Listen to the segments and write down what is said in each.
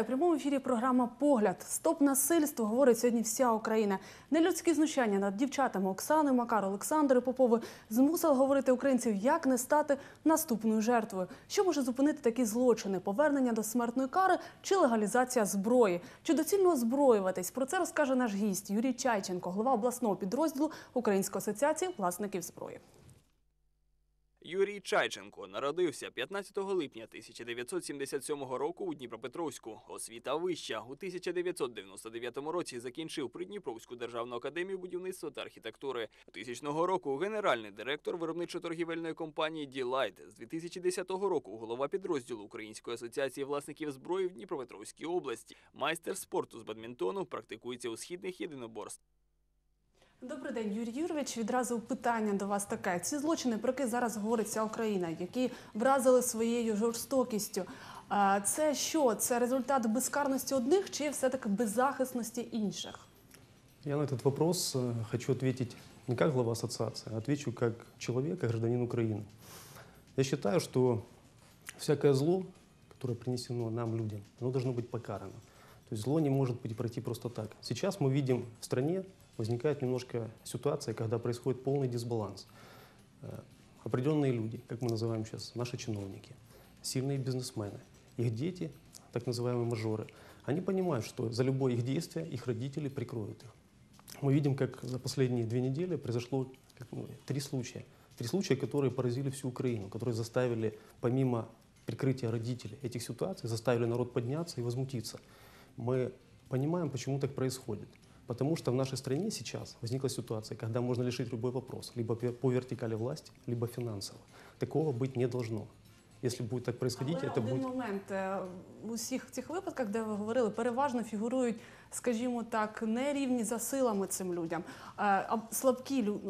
Вітаю! У прямому ефірі програма Погляд. Стоп насильству говорить сьогодні вся Україна. Нелюдські знущання над дівчатами Оксани Макар, Олександри Попови змусили говорити українців, як не стати наступною жертвою. Що може зупинити такі злочини? Повернення до смертної кари чи легалізація зброї? Чи доцільно озброюватись? Про це розкаже наш гість Юрій Чайченко, голова обласного підрозділу Української асоціації власників зброї. Юрій Чайченко народився 15 липня 1977 року у Дніпропетровську. Освіта вища. У 1999 році закінчив Придніпровську державну академію будівництва та архітектури. 2000 року генеральний директор виробничо-торгівельної компанії «Ділайт». З 2010 року голова підрозділу Української асоціації власників зброї в Дніпропетровській області. Майстер спорту з бадмінтону практикується у східних єдиноборств. Добрий день, Юрій Юрович. Відразу питання до вас таке: ці злочини, про які зараз говорить вся Україна, які вразили своєю жорстокістю. а, Це що? Це результат безкарності одних чи все-таки беззахисності інших? Я на этот вопрос э, хочу ответить не как глава ассоциации, а отвечу как человек, как гражданин Украины. Я считаю, что всякое зло, которое принесено нам, людям, оно должно быть покарано. То есть зло не может быть пройти просто так. Сейчас мы видим в стране возникает немножко ситуация, когда происходит полный дисбаланс. Э, Определенные люди, как мы называем сейчас, наши чиновники, сильные бизнесмены, их дети, так называемые мажоры, они понимают, что за любое их действие их родители прикроют их. Мы видим, как за последние две недели произошло три случая. Три случая, которые поразили всю Украину, которые заставили, помимо прикрытия родителей этих ситуаций, заставили народ подняться и возмутиться. Мы понимаем, почему так происходит. Потому что в нашей стране сейчас возникла ситуация, когда можно решить любой вопрос, либо по вертикали власти, либо финансово. Такого быть не должно. Если будет так происходить, Але это один момент Е, в усіх цих випадках, де ви говорили, переважно фігурують, скажімо так, нерівні за силами цим людям. А слабкі лю...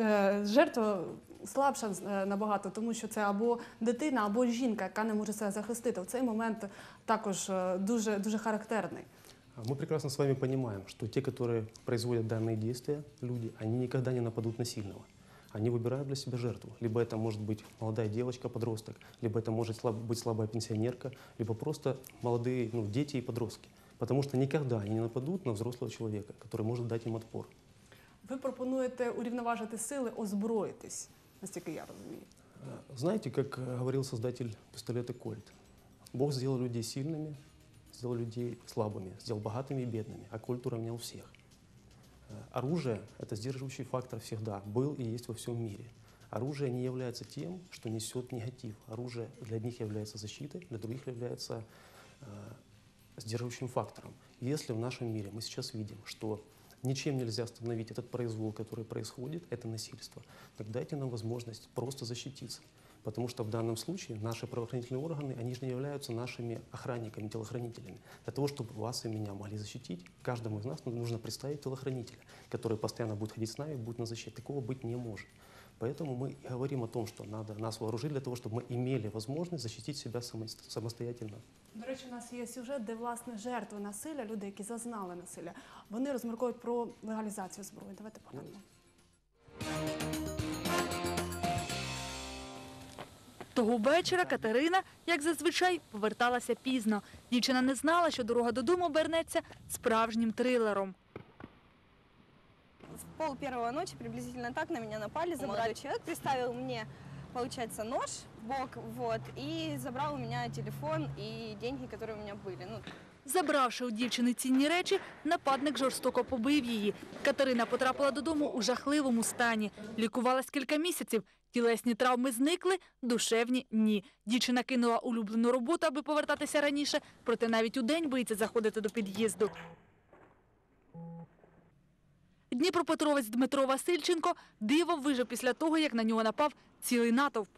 е, жертва слабша е, набагато, тому що це або дитина, або жінка, яка не може себе захистити. В цей момент також дуже дуже характерний. Мы прекрасно с вами понимаем, что те, которые производят данные действия, люди, они никогда не нападут на сильного. Они выбирают для себя жертву. Либо это может быть молодая девочка, подросток, либо это может слаб- быть слабая пенсионерка, либо просто молодые ну, дети и подростки. Потому что никогда они не нападут на взрослого человека, который может дать им отпор. Ви пропонуєте урівноважити сили, озброїтись, наскільки я розумію. Э, Знаете, как э, говорил создатель пистолета Кольт, Бог сделал людей сильными, сделал людей слабыми, сделал богатыми и бедными, а Кольт уравнял всех. Э, Оружие – это сдерживающий фактор всегда, был и есть во всем мире. Оружие не является тем, что несет негатив. Оружие для одних является защитой, для других является э, сдерживающим фактором. Если в нашем мире мы сейчас видим, что ничем нельзя остановить этот произвол, который происходит, это насильство, так дайте нам возможность просто защититься Потому что в данном случае наши правоохранительные органы, они же не являются нашими охранниками, телохранителями. Для того, чтобы вас и меня могли защитить, каждому из нас нужно представить телохранителя, который постоянно будет ходить с нами, будет на защите. Такого быть не может. Поэтому мы и говорим о том, что надо нас вооружить для того, чтобы мы имели возможность защитить себя само- самостоятельно. До речі, у нас є сюжет, де власне жертви насилля, люди, які зазнали насилля, вони розмірковують про легалізацію зброї. Давайте поглянемо. Того вечора Катерина, як зазвичай, поверталася пізно. Дівчина не знала, що дорога додому обернеться справжнім трилером. В пол первого ночи, приблизительно так, на меня напали. Молодой человек приставил мне, получается, нож в бок, вот, и забрал у меня телефон и деньги, которые у меня были. Ну, Забравши у дівчини цінні речі, нападник жорстоко побив її. Катерина потрапила додому у жахливому стані. Лікувалась кілька місяців. Тілесні травми зникли, душевні – ні. Дівчина кинула улюблену роботу, аби повертатися раніше, проте навіть удень боїться заходити до під'їзду. Дніпропетровець Дмитро Васильченко диво вижив після того, як на нього напав цілий натовп.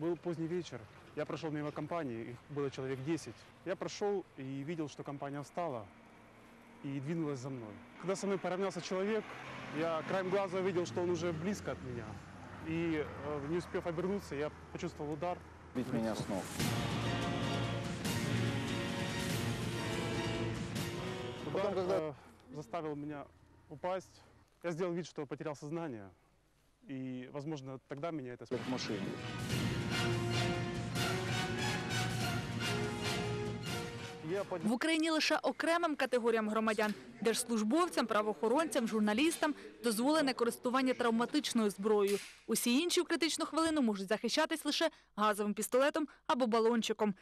Был поздний вечер. Я прошел мимо компании, их было человек 10. Я прошел и видел, что компания встала и двинулась за мной. Когда со мной поравнялся человек, я краем глаза увидел, что он уже близко от меня. И э, не успев обернуться, я почувствовал удар. Бить меня с ног. Удар Потом, когда- э, заставил меня упасть. Я сделал вид, что потерял сознание. И, возможно, тогда меня это спрет машине. В Україні лише окремим категоріям громадян – держслужбовцям, правоохоронцям, журналістам – дозволене користування травматичною зброєю. Усі інші в критичну хвилину можуть захищатись лише газовим пістолетом або балончиком.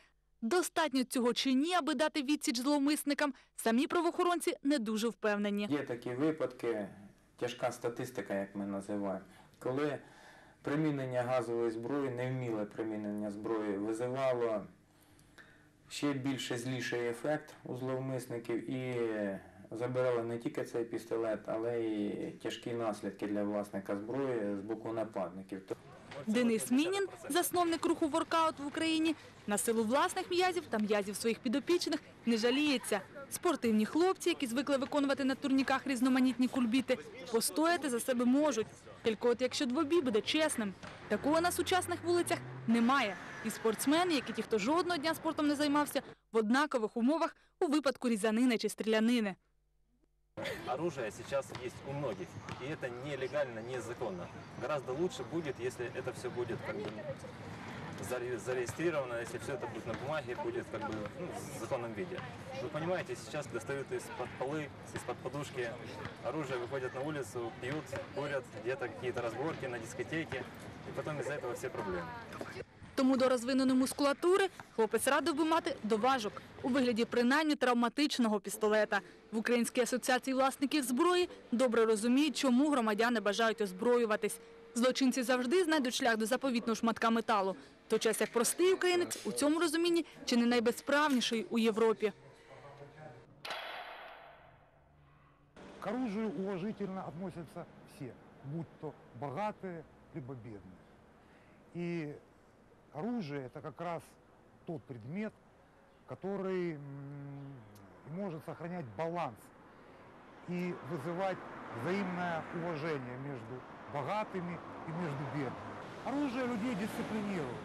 Достатньо цього чи ні, аби дати відсіч зловмисникам, самі правоохоронці не дуже впевнені. Є такі випадки, тяжка статистика, як ми називаємо, коли примінення газової зброї, невміле примінення зброї визивало ще більше зліший ефект у зловмисників і забирали не тільки цей пістолет, але й тяжкі наслідки для власника зброї з боку нападників. Денис Мінін, засновник руху «Воркаут» в Україні, на силу власних м'язів та м'язів своїх підопічних не жаліється. Спортивні хлопці, які звикли виконувати на турніках різноманітні кульбіти, постояти за себе можуть. Тільки от якщо двобій буде чесним. Такого на сучасних вулицях немає. І спортсмени, як і ті, хто жодного дня спортом не займався, в однакових умовах у випадку різанини чи стрілянини. Оружие сейчас есть у многих, и это нелегально, незаконно. Гораздо лучше будет, если это все будет как бы заре- зарегистрировано, если все это будет на бумаге, будет как бы ну, в законном виде. Вы понимаете, сейчас достают из-под полы, из-под подушки оружие, выходят на улицу, пьют, курят, где-то какие-то разборки на дискотеке, и потом из-за этого все проблемы. Тому до розвиненої мускулатури хлопець радив би мати доважок у вигляді принаймні травматичного пістолета. В Українській асоціації власників зброї добре розуміють, чому громадяни бажають озброюватись. Злочинці завжди знайдуть шлях до заповітного шматка металу. В той час як простий українець у цьому розумінні чи не найбезправніший у Європі. К оружию уважительно относятся все, будь то богатые, либо бедные. И оружие – это как раз тот предмет, который м, может сохранять баланс и вызывать взаимное уважение между богатыми и между бедными. Оружие людей дисциплинирует.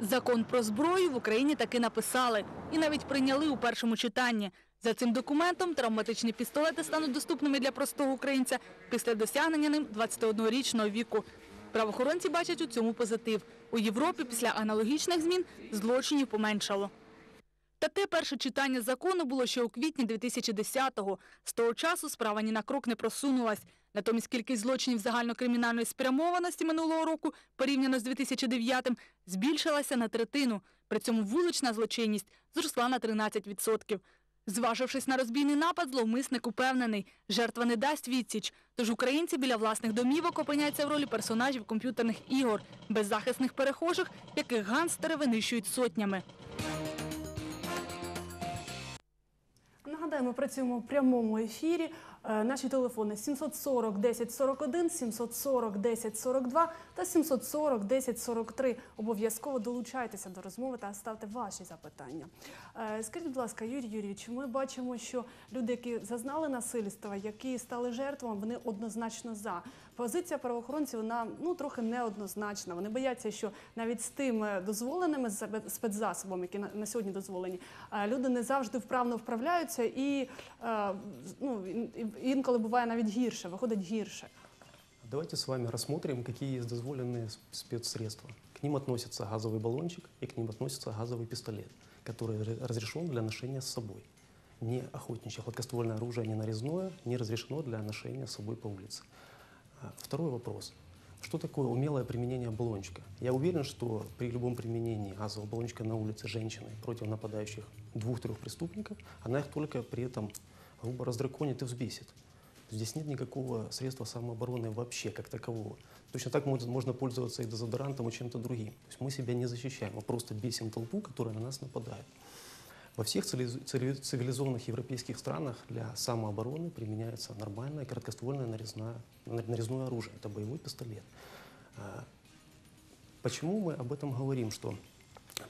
Закон про зброю в Україні таки написали і навіть прийняли у першому читанні. За цим документом травматичні пістолети стануть доступними для простого українця після досягнення ним 21-річного віку. Правоохоронці бачать у цьому позитив. У Європі після аналогічних змін злочинів поменшало. Та те перше читання закону було ще у квітні 2010-го. З того часу справа ні на крок не просунулась. Натомість кількість злочинів загальнокримінальної спрямованості минулого року, порівняно з 2009-м, збільшилася на третину. При цьому вулична злочинність зросла на 13%. Зважившись на розбійний напад, зловмисник упевнений, жертва не дасть відсіч. Тож українці біля власних домівок опиняються в ролі персонажів комп'ютерних ігор, беззахисних перехожих, яких ганстери винищують сотнями. Нагадаю, ми працюємо в прямому ефірі. Е, Наші телефони 740 10 41, 740 10 42 та 740 10 43. Обов'язково долучайтеся до розмови та ставте ваші запитання. Е, Скажіть, будь ласка, Юрій Юрійович, ми бачимо, що люди, які зазнали насильства, які стали жертвами, вони однозначно за. Позиція правоохоронців вона ну трохи неоднозначна. Вони бояться, що навіть з тими дозволеними забе- спецзасобами, які на, сьогодні дозволені, е, люди не завжди вправно вправляються і е, ну, ін- і- інколи буває навіть гірше, виходить гірше. Давайте с вами рассмотрим, какие есть дозволенные с- спецсредства. К ним относится газовый баллончик и к ним относится газовый пистолет, который ре- разрешен для ношения с собой. Не охотничье гладкоствольное оружие, не нарезное, не разрешено для ношения с собой по улице. А, Второй вопрос. Что такое умелое применение баллончика? Я уверен, что при любом применении газового баллончика на улице женщиной против нападающих двух-трех преступников, она их только при этом грубо раздраконит и взбесит. Здесь нет никакого средства самообороны вообще как такового. Точно так можно, можно пользоваться и дезодорантом, и чем-то другим. То есть мы себя не защищаем, мы просто бесим толпу, которая на нас нападает. Во всех цивилиз- цивили- цивилизованных европейских странах для самообороны применяется нормальное короткоствольное нарезное, нарезное оружие. Это боевой пистолет. А, Почему мы об этом говорим, что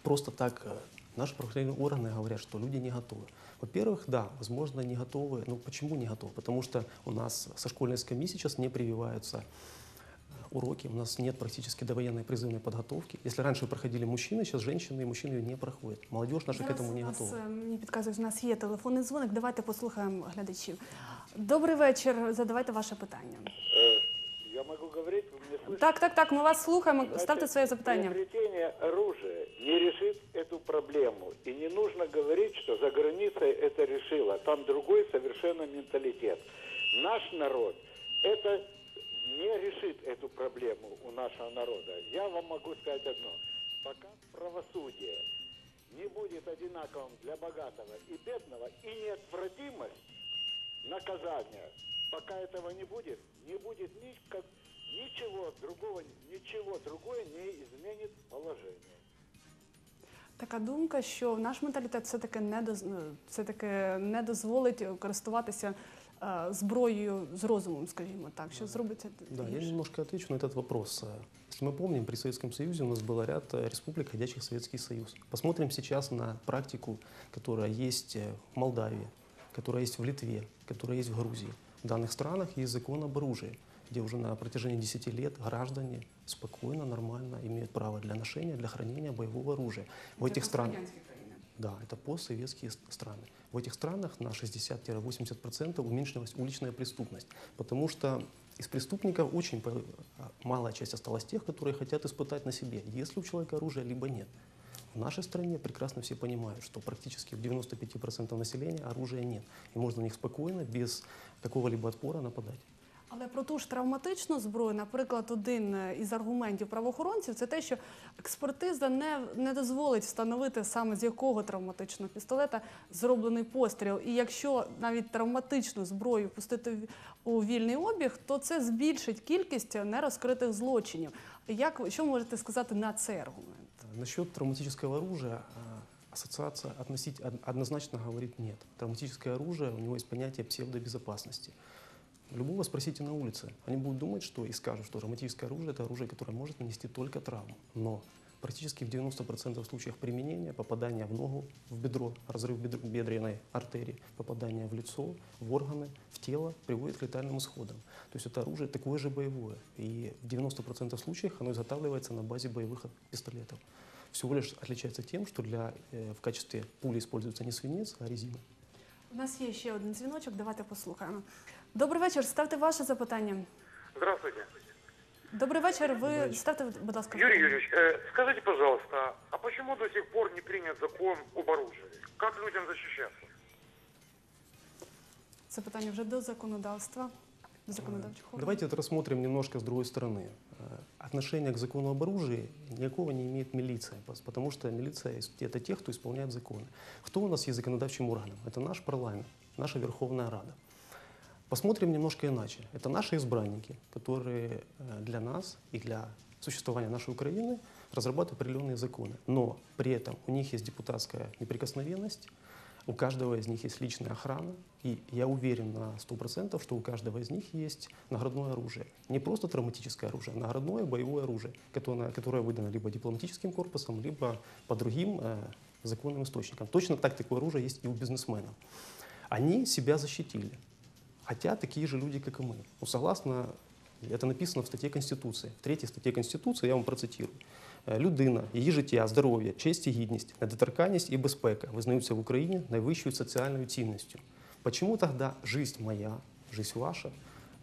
просто так э, наши правоохранительные органы говорят, что люди не готовы? Во-первых, да, возможно, не готовы. Но почему не готовы? Потому что у нас со школьной скамьи сейчас не прививаются э, уроки, у нас нет практически довоенной призывной подготовки. Если раньше проходили мужчины, сейчас женщины и мужчины ее не проходят. Молодежь наша к Зараз этому не у нас, готова. е, мені підказують, у нас є телефонний дзвоник. Давайте послухаємо глядачів. Добрий вечір. Задавайте ваше питання. Я могу говорить, вы меня Так, так, так, ми вас слухаємо. Ставте Значит, своє запитання. Приобретение оружия не решит эту проблему. И не нужно говорить, что за границей это решило. Там другой совершенно менталитет. Наш народ это не решит эту проблему у нашего народа. Я вам могу сказать одно. Пока правосудие не будет одинаковым для богатого и бедного, и неотвратимость наказания, пока этого не будет, не будет никак, ничего другого, ничего другое не изменит положение. Така думка, що наш менталітет все-таки не доз... все-таки не дозволить користуватися е, зброєю з розумом, скажімо так, що зробиться Да, я гірше. немножко отвечу на этот вопрос. Э, Если мы помним, при Советском Союзе у нас был ряд э, республик, входящих в Советский Союз. Посмотрим сейчас на практику, которая есть э, в Молдавии, которая есть в Литве, которая есть в Грузии. В данных странах есть закон об оружии, Где уже на протяжении 10 лет граждане спокойно, нормально имеют право для ношения, для хранения боевого оружия. В этих странах... Да, это постсоветские страны. В этих странах на 60-80% уменьшилась уличная преступность, потому что из преступников очень малая часть осталась тех, которые хотят испытать на себе, есть ли у человека оружие, либо нет. В нашей стране прекрасно все понимают, что практически у 95% населения оружия нет, и можно на них спокойно, без какого-либо отпора нападать. Але про ту ж травматичну зброю, наприклад, один е, із аргументів правоохоронців це те, що експертиза не, не дозволить встановити саме з якого травматичного пістолета зроблений постріл. І якщо навіть травматичну зброю пустити у вільний обіг, то це збільшить кількість нерозкритих злочинів. Як що можете сказати на цей аргумент? Насчет травматического оружия а, ассоциация относить, однозначно говорит нет. Травматическое оружие, у него есть понятие псевдобезопасности. Любого спросите на улице, они будут думать, что и скажут, что травматическое оружие – это оружие, которое может нанести только травму. Но практически в 90% случаев применения попадание в ногу, в бедро, разрыв бедр- бедренной артерии, попадание в лицо, в органы, в тело приводит к летальным исходам. То есть это оружие такое же боевое. И в 90% случаев оно изготавливается на базе боевых пистолетов. Всего лишь отличается тем, что для, э, в качестве пули используется не свинец, а резина. У нас є ще один дзвіночок, давайте послухаємо. Добрий вечір, ставте ваше запитання. Здравствуйте. Добрий вечір, ви ставте, будь ласка. Юрий Юрьевич, э, скажите, пожалуйста, а почему до сих пор не принят закон об оружии? Как людям защищаться? Це питання вже до законодавства, до законодавчих органів. Давайте это рассмотрим немножко с другой стороны. Э, Отношение к закону об оружии никакого не имеет милиция, пос- потому что милиция – это те, кто исполняет законы. Кто у нас есть законодавчим органом? Это наш парламент, наша Верховная Рада. Посмотрим немножко иначе. Это наши избранники, которые э, для нас и для существования нашей Украины разрабатывают определенные законы. Но при этом у них есть депутатская неприкосновенность, у каждого из них есть личная охрана, и я уверен на 100%, что у каждого из них есть наградное оружие. Не просто травматическое оружие, а наградное боевое оружие, которое, которое выдано либо дипломатическим корпусом, либо по другим э, законным источникам. Точно так такое оружие есть и у бизнесменов. Они себя защитили. Хотя такие же люди, как и мы. Ну, согласно, это написано в статье Конституции. В третьей статье Конституции, я вам процитирую. Е, Людина, її життя, здоров'я, честь і гідність, недоторканність і безпека визнаються в Україні найвищою соціальною цінністю. Почему тогда жизнь моя, жизнь ваша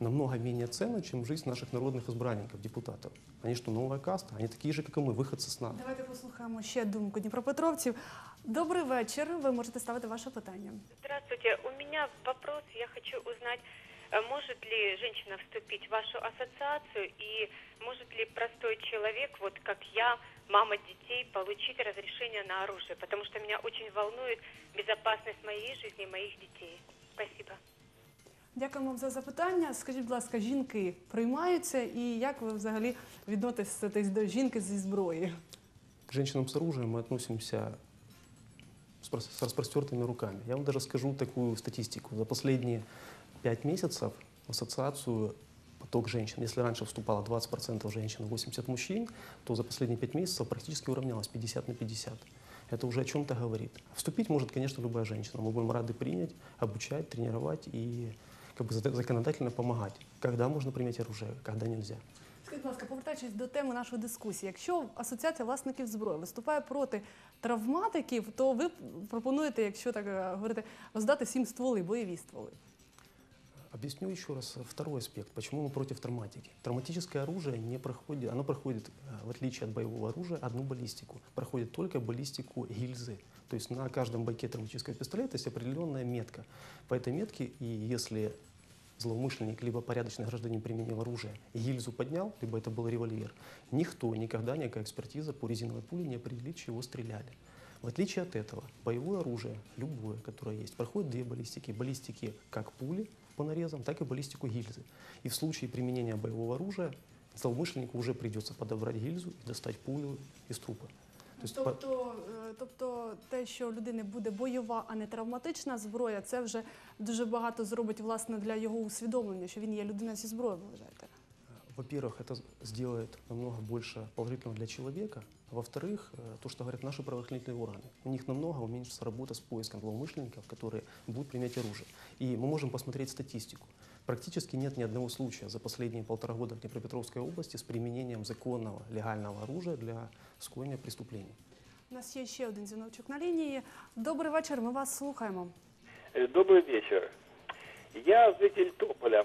намного менее ценна, чем жизнь наших народных избранников, депутатов? Они что, новая каста? Они такие же, как и мы, выходцы с нами. Давайте послухаємо ще думку дніпропетровців. Добрий вечір. Ви можете ставити ваше питання. Здравствуйте. У меня вопрос. Я хочу узнать, э, может ли женщина вступить в вашу ассоциацию и может ли простой человек, вот как я, мама детей, получить разрешение на оружие? Потому что меня очень волнует безопасность моей жизни и моих детей. Спасибо. Дякуємо вам за запитання. Скажіть, будь ласка, жінки приймаються і як ви взагалі відноситесь до жінки зі зброєю? К женщинам с оружием мы относимся с прос- с распростертыми руками. Я вам даже скажу такую статистику. За последние пять месяцев в ассоциацию поток женщин, если раньше вступало 20% женщин, 80 мужчин, то за последние пять месяцев практически уравнялось 50 на 50. Это уже о чем-то говорит. Вступить может, конечно, любая женщина. Мы будем рады принять, обучать, тренировать и как бы законодательно помогать. Когда можно принять оружие, когда нельзя. Скажіть, будь ласка, повертаючись до теми нашої дискусії, якщо асоціація власників зброї виступає проти травматиків, то ви пропонуєте, якщо так е, говорити, роздати всім стволи, бойові стволи. Объясню еще раз э, второй аспект, почему мы против травматики. Травматическое оружие не проходит, оно проходит, э, в отличие от боевого оружия, одну баллистику. Проходит только баллистику гильзы. То есть на каждом бойке травматического пистолета есть определенная метка. По этой метке, и если злоумышленник, либо порядочный гражданин применил оружие, гильзу поднял, либо это был револьвер, никто никогда, никакая экспертиза по резиновой пуле не определит, чего стреляли. В отличие от этого, боевое оружие, любое, которое есть, проходит две баллистики. Баллистики как пули по нарезам, так и баллистику гильзы. И в случае применения боевого оружия злоумышленнику уже придется подобрать гильзу и достать пулю из трупа. То есть по- Тобто, е, тобто те, що у людини буде бойова, а не травматична зброя, це вже дуже багато зробить власне для його усвідомлення, що він є людина зі зброєю, ви вважаєте? Во-первых, это сделает намного больше положительного для человека. А Во-вторых, э, то, что говорят наши правоохранительные органы. У них намного уменьшится работа с поиском злоумышленников, которые будут применять оружие. И мы можем посмотреть статистику. Практически нет ни одного случая за последние полтора года в Днепропетровской области с применением законного, легального оружия для скоєння преступлений. У нас є ще один дзвіночок на лінії. Добрий вечір, ми вас слухаємо. Э, Добрый вечер. Я житель Тополя.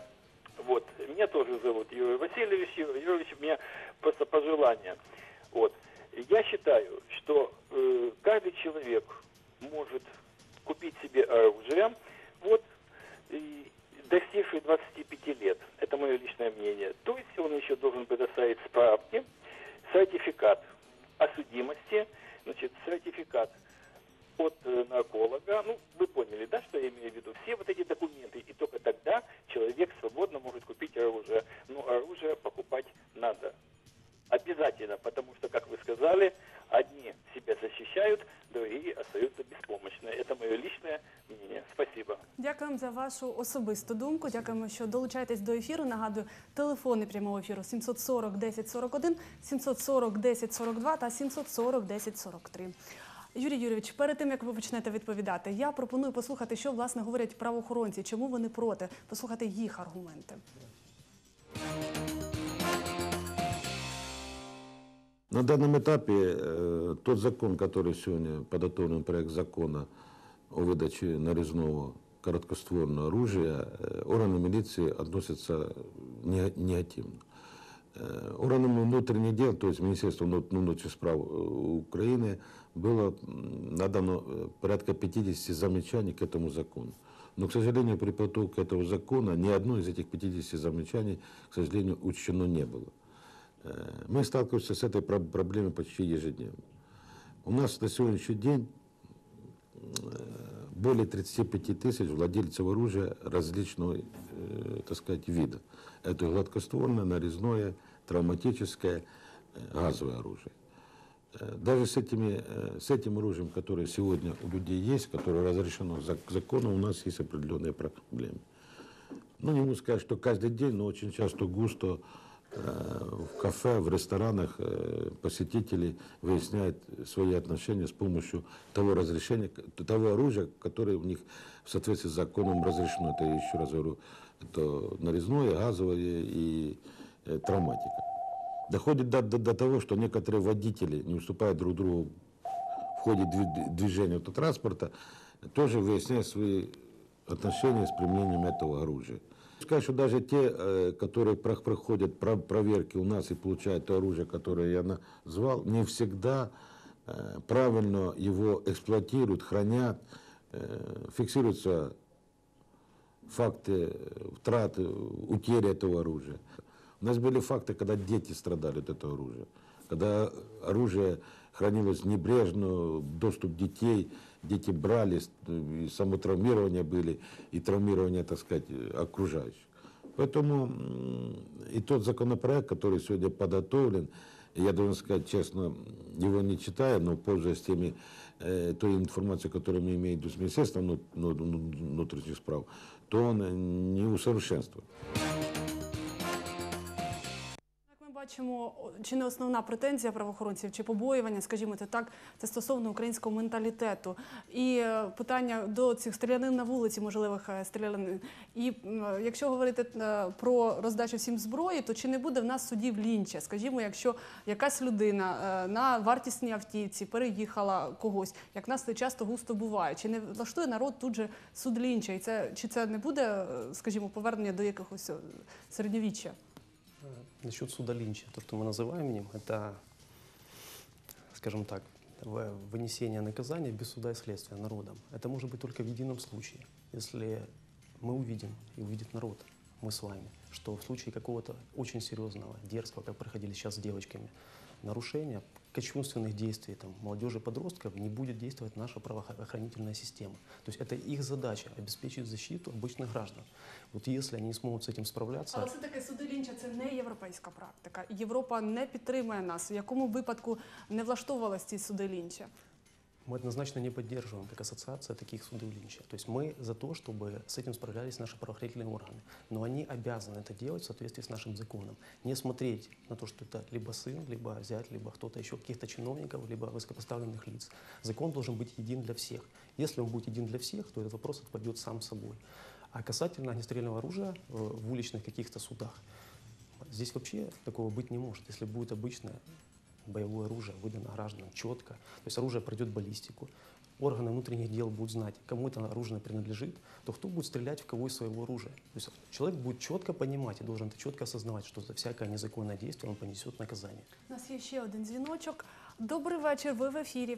Вот. Меня тоже зовут Юрий Васильевич. Юрий Юрьевич, у меня просто пожелание. Вот. Я считаю, что э, каждый человек может купить себе оружие, вот, и достигший 25 лет. Это мое личное мнение. То есть он еще должен предоставить справки, сертификат о судимости, значит, сертификат от э, нарколога. Ну, вы поняли, да, что я имею в виду? Все вот эти документы. И только тогда человек свободно может купить оружие. Но оружие покупать надо. Обязательно, потому что, как вы сказали, одни себя защищают, другие остаются беспомощны. Это мое личное мнение. Спасибо. Дякуємо за вашу особисту думку. Дякуємо, що долучаєтесь до ефіру. Нагадую, телефони прямого ефіру 740 10 41, 740 10 42 та 740 10 43. Юрій Юрійович, перед тим як ви почнете відповідати, я пропоную послухати, що власне говорять правоохоронці, чому вони проти, послухати їх аргументи. На данном этапе э, тот закон, который сегодня подготовлен проект закона о выдаче нарезного короткоствольного оружия, э, органы милиции относятся не- негативно. Э, Органам внутренних дел, то есть Министерство внут- внутренних справ Украины, было надано порядка 50 замечаний к этому закону. Но, к сожалению, при подготовке этого закона ни одно из этих 50 замечаний, к сожалению, учтено не было. Э, Мы сталкиваемся с этой про- проблемой почти ежедневно. У нас на сегодняшний день э, более 35 тысяч владельцев оружия различного, э, так сказать, вида. Это гладкоствольное, нарезное, травматическое, газовое оружие. Даже с, этими, с этим оружием, которое сегодня у людей есть, которое разрешено зак- законом, у нас есть определенные проблемы. Ну, не могу сказать, что каждый день, но очень часто густо в кафе, в ресторанах э, посетители выясняют свои отношения с помощью того разрешения, того оружия, которое у них в соответствии с законом разрешено. Это, еще раз говорю, это нарезное, газовое и э, травматика. Доходит до, до- до того, что некоторые водители не уступают друг другу в ходе дви- движения автотранспорта, тоже выясняют свои отношения с применением этого оружия. Сказать, что даже те, э, которые про- проходят про- проверки у нас и получают то оружие, которое я назвал, не всегда э, правильно его эксплуатируют, хранят, э, фиксируются факты утраты, утери этого оружия. У нас были факты, когда дети страдали от этого оружия, когда оружие хранилось небрежно, доступ детей, дети брали, и самотравмирования были, и травмирование, так сказать, окружающих. Поэтому и тот законопроект, который сегодня подготовлен, я должен сказать честно, его не читаю, но пользуясь теми, э, той информацией, которую мы имеем ну- ну- внутренних справ, то он не усовершенствован. Бачимо, чи не основна претензія правоохоронців, чи побоювання, скажімо це так, це стосовно українського менталітету. І е, питання до цих стрілянин на вулиці, можливих е, стрілянин. І е, якщо говорити про роздачу всім зброї, то чи не буде в нас судів лінча? Скажімо, якщо якась людина на вартісній автівці переїхала когось, як нас це часто густо буває, чи не влаштує народ тут же суд лінча? І це чи це не буде, скажімо, повернення до якихось е, середньовіччя? Насчет суда Линча, то, что мы называем им, это, скажем так, вынесение наказания без суда и следствия народом. Это может быть только в едином случае, если мы увидим и увидит народ, мы с вами, что в случае какого-то очень серьезного, дерзкого, как проходили сейчас с девочками, нарушения, кощунственных действий там, молодежи, подростков, не будет действовать наша правоохранительная система. То есть это их задача обеспечить защиту обычных граждан. Вот если они не смогут с этим справляться, Але все таки суди лінча це не європейська практика. І Європа не підтримує нас. В якому випадку не влаштовувалися ці суди лінча? Мы однозначно не поддерживаем, как ассоциация, таких судов Линча. То есть мы за то, чтобы с этим справлялись наши правоохранительные органы. Но они обязаны это делать в соответствии с нашим законом. Не смотреть на то, что это либо сын, либо зять, либо кто-то еще, каких-то чиновников, либо высокопоставленных лиц. Закон должен быть един для всех. Если он будет един для всех, то этот вопрос отпадет сам собой. А касательно огнестрельного оружия э, в уличных каких-то судах, здесь вообще такого быть не может. Если будет обычное боевое оружие выдано гражданам четко, то есть оружие пройдет баллистику, органы внутренних дел будут знать, кому это оружие принадлежит, то кто будет стрелять в кого из своего оружия. То есть человек будет четко понимать и должен это четко осознавать, что за всякое незаконное действие он понесет наказание. У нас є ще один дзвіночок. Добрий вечір. Ви в ефірі.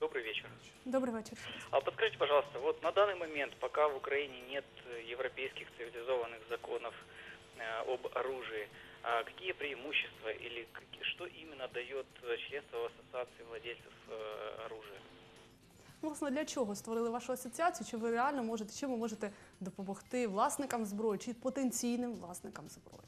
Добрый вечер. Добрий вечір. А подскажите, пожалуйста, вот на данный момент, пока в Украине нет э, европейских цивилизованных законов э, об оружии, а какие преимущества или какие- что именно дает э, членство в ассоциации владельцев э, оружия? Власне, для чого створили вашу асоціацію? Чи ви реально можете, чим ви можете допомогти власникам зброї чи потенційним власникам зброї?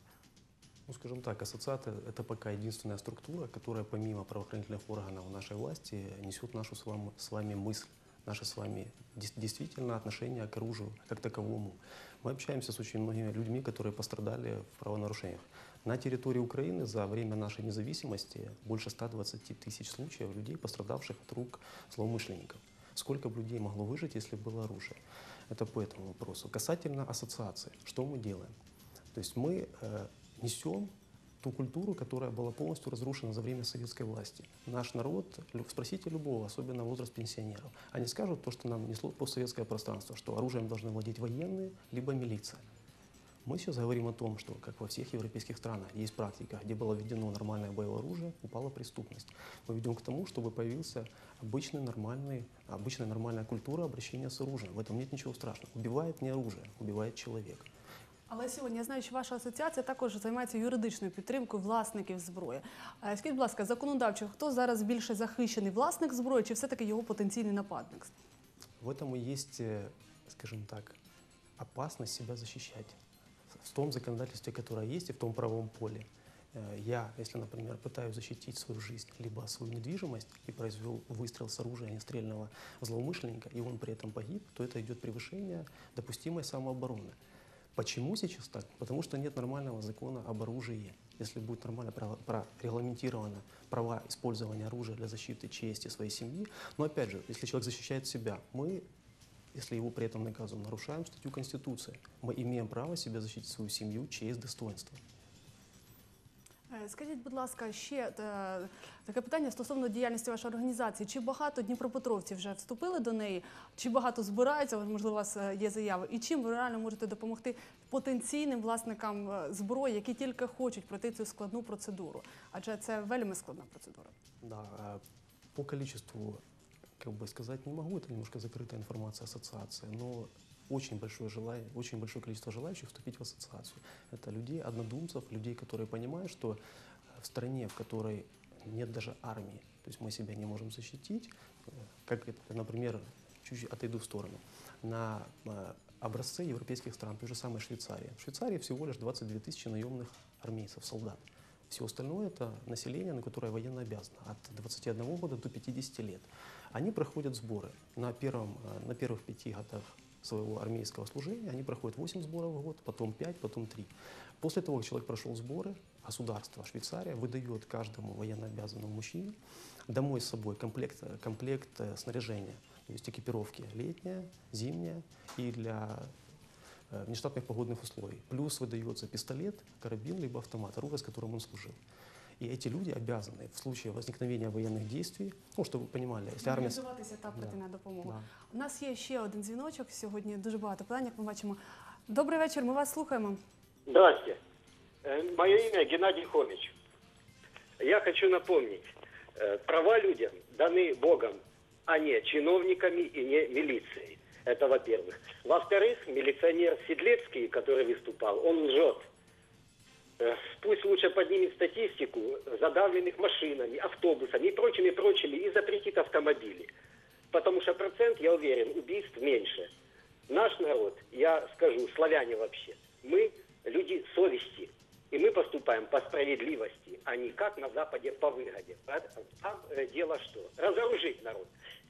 Ну, скажем так, ассоциация – это пока единственная структура, которая помимо правоохранительных органов нашей власти несет нашу с вами, с вами мысль, наше с вами дес- действительно отношение к оружию как таковому. Мы общаемся с очень многими людьми, которые пострадали в правонарушениях. На территории Украины за время нашей независимости больше 120 тысяч случаев людей, пострадавших от рук злоумышленников. Сколько бы людей могло выжить, если было оружие? Это по этому вопросу. Касательно ассоциации, что мы делаем? То есть мы э, несем ту культуру, которая была полностью разрушена за время советской власти. Наш народ, спросите любого, особенно возраст пенсионеров, они скажут то, что нам несло постсоветское пространство, что оружием должны владеть военные, либо милиция. Мы сейчас говорим о том, что, как во всех европейских странах, есть практика, где было введено нормальное боевое оружие, упала преступность. Мы ведем к тому, чтобы появился обычный нормальный, обычная нормальная культура обращения с оружием. В этом нет ничего страшного. Убивает не оружие, убивает человек. Але сьогодні я знаю, що ваша асоціація також займається юридичною підтримкою власників зброї. Е, Скажіть, будь ласка, законодавчо, хто зараз більше захищений власник зброї, чи все-таки його потенційний нападник? В этом и есть, э, скажем так, опасность себя защищать. В том законодательстве, которое есть, и в том правовом поле. Э, Я, если, например, пытаюсь защитить свою жизнь, либо свою недвижимость, и произвел выстрел с оружия нестрельного злоумышленника, и он при этом погиб, то это идет превышение допустимой самообороны. Почему сейчас так? Потому что нет нормального закона об оружии. Если будет нормально право- пра- регламентировано права использования оружия для защиты чести своей семьи, но опять же, если человек защищает себя, мы, если его при этом наказываем, нарушаем статью Конституции. Мы имеем право себя защитить свою семью, честь, достоинство. Е, Скажіть, будь ласка, ще е, таке питання стосовно діяльності вашої організації. Чи багато дніпропетровців вже вступили до неї? Чи багато збираються? Можливо, у вас е, є заяви? І чим ви реально можете допомогти потенційним власникам е, зброї, які тільки хочуть пройти цю складну процедуру? Адже це вельми складна процедура. Да, а по количеству, как бы сказать, не могу, это немножко закрытая информация ассоциации, но очень большое желание, очень большое количество желающих вступить в ассоциацию. Это людей, однодумцев, людей, которые понимают, что в стране, в которой нет даже армии, то есть мы себя не можем защитить, э, как, например, чуть-чуть отойду в сторону, на э, образце европейских стран, той же самой Швейцарии. В Швейцарии всего лишь 22 тысячи наемных армейцев, солдат. Все остальное это население, на которое военно обязано, от 21 года до 50 лет. Они проходят сборы. На, первом, э, на первых пяти годах своего армейского служения они проходят 8 сборов в год, потом 5, потом 3. После того, как человек прошел сборы, государство Швейцария выдает каждому военнообязанному мужчине домой с собой комплект, комплект э, снаряжения, то есть экипировки летняя, зимняя и для э, внештатных погодных условий. Плюс выдается пистолет, карабин либо автомат, оружие, с которым он служил. И эти люди обязаны в случае возникновения военных действий, ну, чтобы вы понимали, если армия... с- Мобілізуватися та прийти Да. на допомогу. Да. У нас є ще один дзвіночок. Сьогодні дуже багато питань, як ми бачимо. Добрий вечір, ми вас слухаємо. Здрасте. Э, Мое имя Геннадий Хомич. Я хочу напомнить, э, права людям даны Богом, а не чиновниками и не милицией. Это во-первых. Во-вторых, милиционер Седлецкий, который выступал, он лжет. Э, Пусть лучше поднимет статистику задавленных машинами, автобусами и прочими, прочими, и запретит автомобили. Потому что процент, я уверен, убийств меньше. Наш народ, я скажу, славяне вообще, мы люди совести. И мы поступаем по справедливости, а не как на Западе по выгоде. Там э, дело что? Разоружить народ.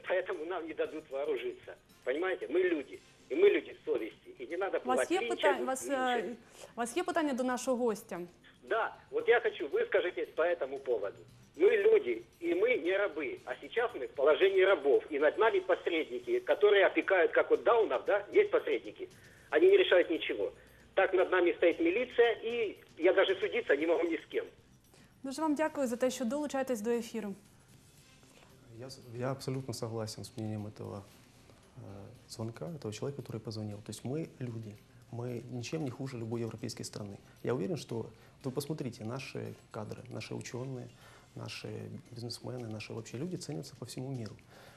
Поэтому нам не дадут вооружиться. Понимаете? Мы люди. И мы люди совести. И не надо У вас пугать є линчами, питання? У вас, е, линчами. у вас є питання до нашого гостя? Да, вот я хочу, выскажитесь по этому поводу. Мы люди, и мы не рабы, а сейчас мы в положении рабов. И над нами посредники, которые опекают, как вот даунов, да, есть посредники. Они не решают ничего. Так над нами стоит милиция, и я даже судиться не могу ни с кем. Дуже вам дякую за те, що долучаєтесь до ефіру. Я, с- я абсолютно согласен с мнением этого э, звонка, этого человека, который позвонил. То есть мы люди, мы ничем не хуже любой европейской страны. Я уверен, что вы посмотрите, наши кадры, наши ученые, наши бизнесмены, наши вообще люди ценятся по всему миру.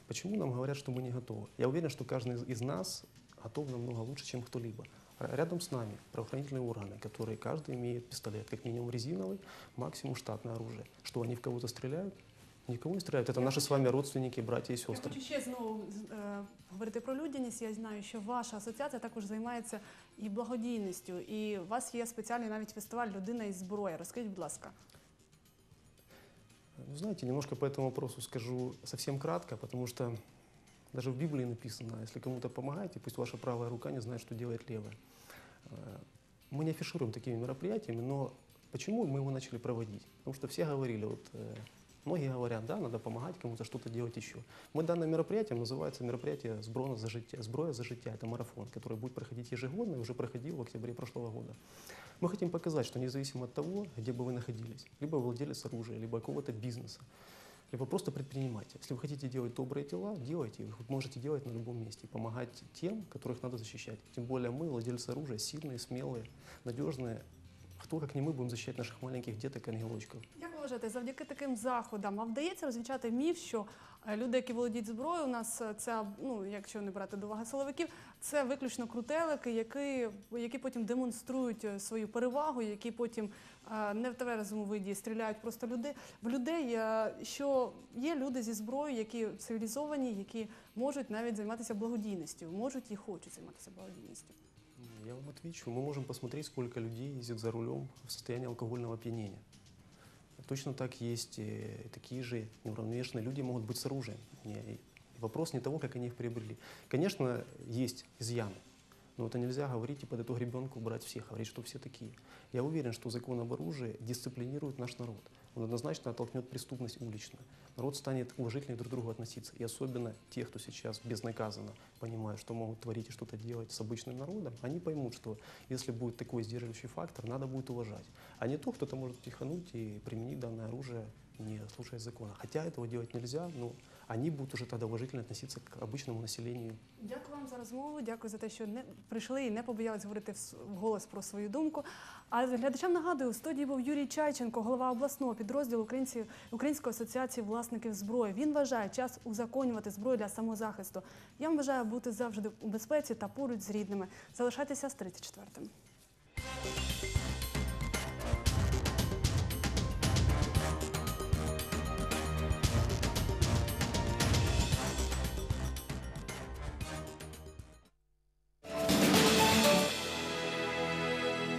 Почему нам говорят, что мы не готовы? Я уверен, что каждый из- нас готов намного лучше, чем кто-либо. Рядом с нами правоохранительные органы, которые каждый имеет пистолет, как минимум резиновый, максимум штатное оружие. Что они в кого-то стреляют? Никого не стреляют. Это наши с вами родственники, братья и Я сестры. хочу ще знову е, говорити про людяність. Я знаю, що ваша асоціація також займається і благодійністю, і у вас є спеціальний навіть фестиваль Людина із зброї. Розкажіть, будь ласка. Ну, знаете, немножко по этому вопросу скажу совсем кратко, потому что даже в Библии написано, если кому-то помогаете, пусть ваша правая рука не знает, что делает левая. Э, Мы не афишируем такими мероприятиями, но почему мы его начали проводить? Потому что все говорили, вот э, многие говорят, да, надо помогать кому-то что-то делать еще. Мы данное мероприятие называется мероприятие «Зброна за життя». «Зброя за життя» — это марафон, который будет проходить ежегодно и уже проходил в октябре прошлого года. Мы хотим показать, что независимо от того, где бы вы находились, либо владелец оружия, либо какого-то бизнеса, либо просто предприниматель. Если вы хотите делать добрые дела, делайте. их. Вы можете делать на любом месте. Помогать тем, которых надо защищать. Тем более мы, владельцы оружия, сильные, смелые, надежные. Кто, как не мы, будем защищать наших маленьких деток и ангелочков? Як ви вважаєте, завдяки таким заходам вам вдається розвінчати міф, що е, люди, які володіють зброєю, у нас е, це, ну якщо не брати до уваги силовиків, це виключно крутелики, які, які потім демонструють е, свою перевагу, які потім не в тверезому виді стріляють просто люди в людей. Що є люди зі зброєю, які цивілізовані, які можуть навіть займатися благодійністю, можуть і хочуть займатися благодійністю. Я вам отвечу. Мы можем посмотреть, сколько людей ездит за рулем в состоянии алкогольного опьянения. Точно так есть и такие же неуравновешенные люди могут быть с оружием. Не- вопрос не того, как они их приобрели. Конечно, есть изъяны, но это нельзя говорить и под эту гребенку брать всех, говорить, что все такие. Я уверен, что закон об оружии дисциплинирует наш народ. Он однозначно оттолкнет преступность уличную. Народ станет уважительнее друг к другу относиться. И особенно те, кто сейчас безнаказанно понимают, что могут творить и что-то делать с обычным народом, они поймут, что если будет такой сдерживающий фактор, надо будет уважать. А не то, кто-то может пихануть и применить данное оружие, не слушаясь закона. Хотя этого делать нельзя, но они будут уже тогда уважительно относиться к обычному населению Дякую вам за розмову. Дякую за те, що не прийшли і не побоялись говорити вс- вголос про свою думку. А глядачам нагадую, у студії був Юрій Чайченко, голова обласного підрозділу Української асоціації власників зброї. Він вважає час узаконювати зброю для самозахисту. Я вам бажаю бути завжди у безпеці та поруч з рідними. Залишайтеся з 34-м.